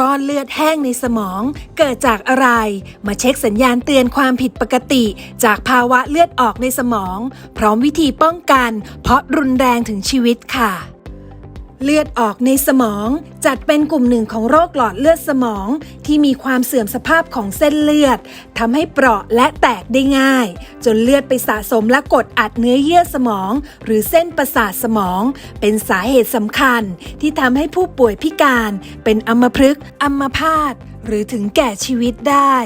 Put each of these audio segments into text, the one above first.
ก้อนเลือดแห้งในสมองเกิดจากอะไร มาเช็คสัญญาณเตือนความผิดปกติ จากภาวะเลือดออกในสมอง พร้อมวิธีป้องกัน เพราะรุนแรงถึงชีวิตค่ะ เลือดออกในสมอง จัดเป็นกลุ่มหนึ่งของโรคหลอดเลือดสมอง ที่มีความเสื่อมสภาพของเส้นเลือดทำให้เปราะและแตกได้ง่าย จนเลือดไปสะสมและกดอัดเนื้อเยื่อสมอง หรือเส้นประสาทสมอง เป็นสาเหตุสำคัญ ที่ทำให้ผู้ป่วยพิการ เป็นอัมพฤกษ์อัมพาตหรือถึงแก่ชีวิตได้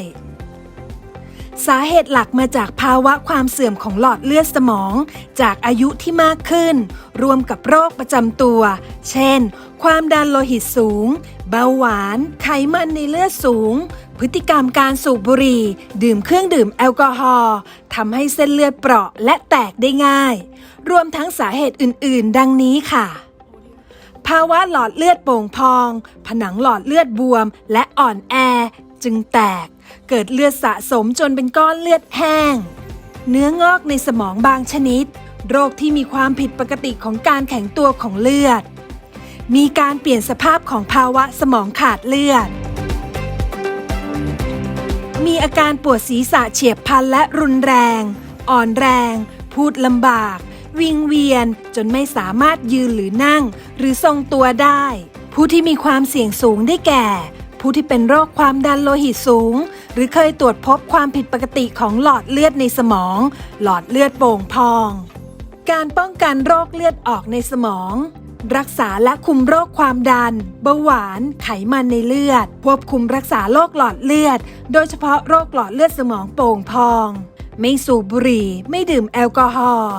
สาเหตุหลักมาจากภาวะความเสื่อมของหลอดเลือดสมอง จากอายุที่มากขึ้น รวมกับโรคประจำตัว เช่น ความดันโลหิตสูง เบาหวาน ไขมันในเลือดสูง พฤติกรรมการสูบบุหรี่ ดื่มเครื่องดื่มแอลกอฮอล์ทำให้เส้นเลือดเปราะและแตกได้ง่าย รวมทั้งสาเหตุอื่น ๆ ดังนี้ค่ะภาวะหลอดเลือดโป่งพอง ผนังหลอดเลือดบวม และอ่อนแอ จึงแตก เกิดเลือดสะสมจนเป็นก้อนเลือดแห้ง เนื้องอกในสมองบางชนิด โรคที่มีความผิดปกติของการแข็งตัวของเลือด มีการเปลี่ยนสภาพของภาวะสมองขาดเลือด มีอาการปวดศีรษะเฉียบพลันและรุนแรง อ่อนแรง พูดลำบากวิงเวียนจนไม่สามารถยืนหรือนั่ง หรือทรงตัวได้ ผู้ที่มีความเสี่ยงสูงได้แก่ ผู้ที่เป็นโรคความดันโลหิตสูง หรือเคยตรวจพบความผิดปกติของหลอดเลือดในสมอง หลอดเลือดโป่งพอง การป้องกันโรคเลือดออกในสมอง รักษาและคุมโรคความดัน เบาหวาน ไขมันในเลือด ควบคุมรักษาโรคหลอดเลือด โดยเฉพาะโรคหลอดเลือดสมองโป่งพอง ไม่สูบบุหรี่ ไม่ดื่มแอลกอฮอล์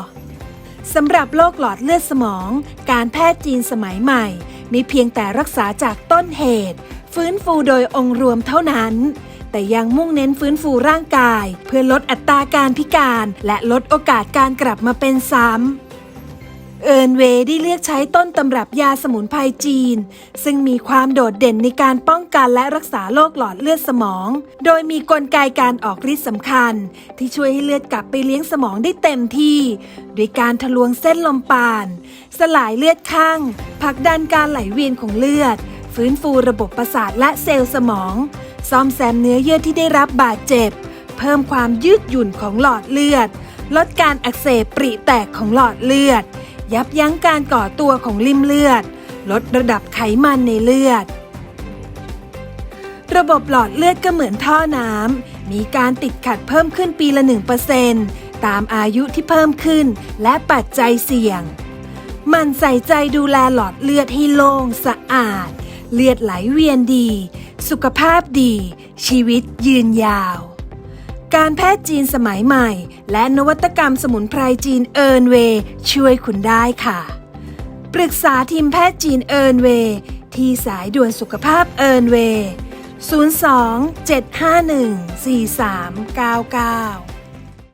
สำหรับโรคหลอดเลือดสมอง การแพทย์จีนสมัยใหม่ม่เพียงแต่รักษาจากต้นเหตุ ฟื้นฟูโดยองค์รวมเท่านั้น แต่ยังมุ่งเน้นฟื้นฟูร่างกาย เพื่อลดอัตราการพิการ และลดโอกาสการกลับมาเป็นซ้ำเอิร์นเวย์ได้เลือกใช้ต้นตำรับยาสมุนไพรจีน ซึ่งมีความโดดเด่นในการป้องกันและรักษาโรคหลอดเลือดสมอง โดยมีกลไกการออกฤทธิ์สำคัญ ที่ช่วยให้เลือดกลับไปเลี้ยงสมองได้เต็มที่โดยการทะลวงเส้นลมปาน สลายเลือดข้างผลักดันการไหลเวียนของเลือด ฟื้นฟูระบบประสาทและเซลล์สมอง ซ่อมแซมเนื้อเยื่อที่ได้รับบาดเจ็บ เพิ่มความยืดหยุ่นของหลอดเลือด ลดการอักเสบปริแตกของหลอดเลือด ยับยั้งการก่อตัวของลิ่มเลือด ลดระดับไขมันในเลือด ระบบหลอดเลือดก็เหมือนท่อน้ำมีการติดขัดเพิ่มขึ้นปีละ1%ตามอายุที่เพิ่มขึ้นและปัจจัยเสี่ยงมันใส่ใจดูแลหลอดเลือดให้โล่งสะอาด เลือดไหลเวียนดี สุขภาพดี ชีวิตยืนยาว การแพทย์จีนสมัยใหม่ และนวัตกรรมสมุนไพรจีนเอิร์นเวย์ช่วยคุณได้ค่ะ ปรึกษาทีมแพทย์จีนเอิร์นเวย์ที่สายด่วนสุขภาพเอิร์นเวย์02 751 4399